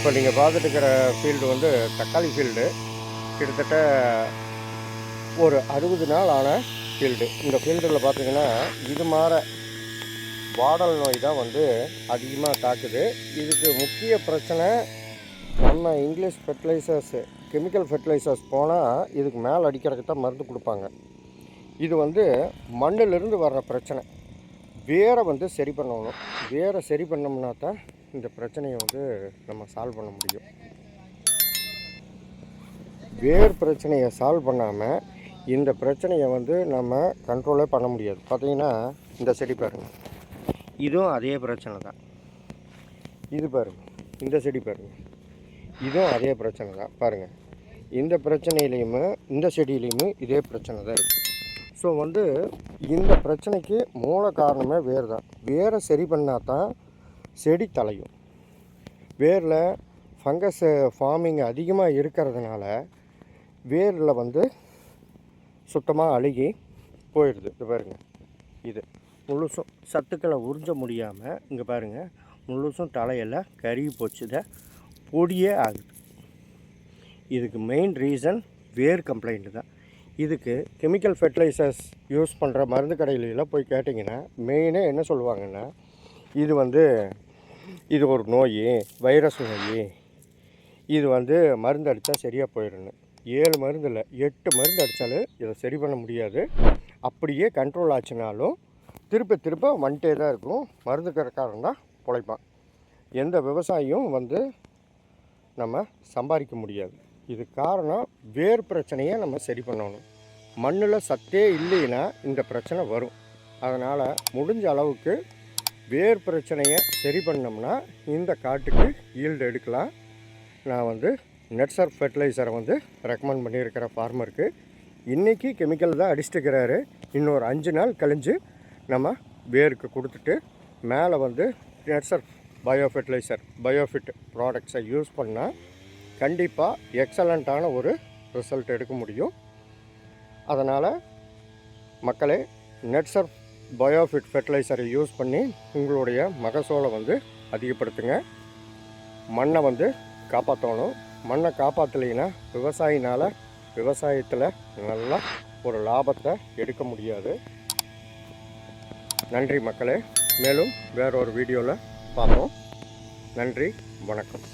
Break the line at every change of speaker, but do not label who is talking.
இப்போ நீங்கள் பார்த்துட்டு இருக்கிற ஃபீல்டு வந்து தக்காளி ஃபீல்டு கிட்டத்தட்ட ஒரு அறுபது நாள் ஆன ஃபீல்டு இந்த ஃபீல்டில் பார்த்தீங்கன்னா இது மாற வாடல் நோய் தான் வந்து அதிகமாக தாக்குது. இதுக்கு முக்கிய பிரச்சனை நம்ம இங்கிலீஷ் ஃபெர்டிலைசர்ஸு கெமிக்கல் ஃபெர்டிலைசர்ஸ் போனால் இதுக்கு மேலே அடிக்கிறதுக்கு தான் மருந்து கொடுப்பாங்க. இது வந்து மண்ணிலிருந்து வர்ற பிரச்சனை. வேரை வந்து சரி பண்ணணும். வேரை சரி பண்ணோம்னா தான் இந்த பிரச்சனையை வந்து நம்ம சால்வ் பண்ண முடியும். வேர் பிரச்சனையை சால்வ் பண்ணாமல் இந்த பிரச்சனையை வந்து நம்ம கண்ட்ரோலே பண்ண முடியாது. பார்த்தீங்கன்னா இந்த செடி பாருங்கள் இதுவும் அதே பிரச்சனை தான். இது பாருங்கள் இந்த செடி பாருங்கள் இதுவும் அதே பிரச்சனை தான். பாருங்கள் இந்த பிரச்சனையிலையுமே இந்த செடியிலையுமே இதே பிரச்சனை தான் இருக்குது ஸோ வந்து இந்த பிரச்சனைக்கு மூல காரணமே வேர் தான் வேரை சரி பண்ணால் தான் செடி தலையும். வேரில் ஃபங்கஸ் ஃபார்மிங் அதிகமாக இருக்கிறதுனால வேரில் வந்து சுத்தமாக அழுகி போயிடுது. இது பாருங்க. இது முழுசும் சத்துக்களை உறிஞ்ச முடியாமல் இங்கே பாருங்கள் முழுசும் தலையெல்லாம் கருகி போச்சுத பொடியே ஆகுது. இதுக்கு மெயின் ரீசன் வேர் கம்ப்ளைண்ட்டு தான். இதுக்கு கெமிக்கல் ஃபெர்டிலைசர்ஸ் யூஸ் பண்ணுற மருந்து கடையிலலாம் போய் கேட்டிங்கன்னா மெயினாக என்ன சொல்லுவாங்கன்னா இது வந்து இது ஒரு நோய் வைரஸ் நோய். இது வந்து மருந்து அடித்தா சரியாக போயிடணும் ஏழு மருந்து இல்லை எட்டு மருந்து அடித்தாலும் இதை சரி பண்ண முடியாது. அப்படியே கண்ட்ரோல் ஆச்சுனாலும் திருப்ப திருப்ப வந்துட்டே தான் இருக்கும். மருந்து கடைக்காரன் தான் பிழைப்பான். எந்த விவசாயியும் வந்து நம்ம சம்பாதிக்க முடியாது. இது காரணம் வேர் பிரச்சனையை நம்ம சரி பண்ணணும். மண்ணில் சத்தே இல்லைன்னா இந்த பிரச்சனை வரும். அதனால் முடிஞ்ச அளவுக்கு வேர் பிரச்சனையை சரி பண்ணோம்னா இந்த காட்டுக்கு ஈல்டு எடுக்கலாம். நான் வந்து நெட்சர் ஃபெர்டிலைசரை வந்து ரெக்கமெண்ட் பண்ணியிருக்கிற ஃபார்மருக்கு இன்றைக்கி கெமிக்கல் தான் அடிச்சுட்டுக்கிறாரு. இன்னொரு அஞ்சு நாள் கழிஞ்சு நம்ம வேருக்கு கொடுத்துட்டு மேலே வந்து நெட்சர் பயோ ஃபெர்டிலைசர் பயோஃபிட் ப்ராடக்ட்ஸை யூஸ் பண்ணால் கண்டிப்பாக எக்ஸலண்ட்டான ஒரு ரிசல்ட் எடுக்க முடியும். அதனால் மக்களே நெட்சர் பயோஃபிட் ஃபெர்டிலைசரை யூஸ் பண்ணி உங்களுடைய மகசூலை வந்து அதிகப்படுத்துங்க. மண்ணை வந்து காப்பாற்றணும் மண்ணை காப்பாற்றலைன்னா விவசாயினால் விவசாயத்தில் நல்லா ஒரு லாபத்தை எடுக்க முடியாது. நன்றி மக்களே. மேலும் வேறொரு வீடியோவில் பார்ப்போம். நன்றி வணக்கம்.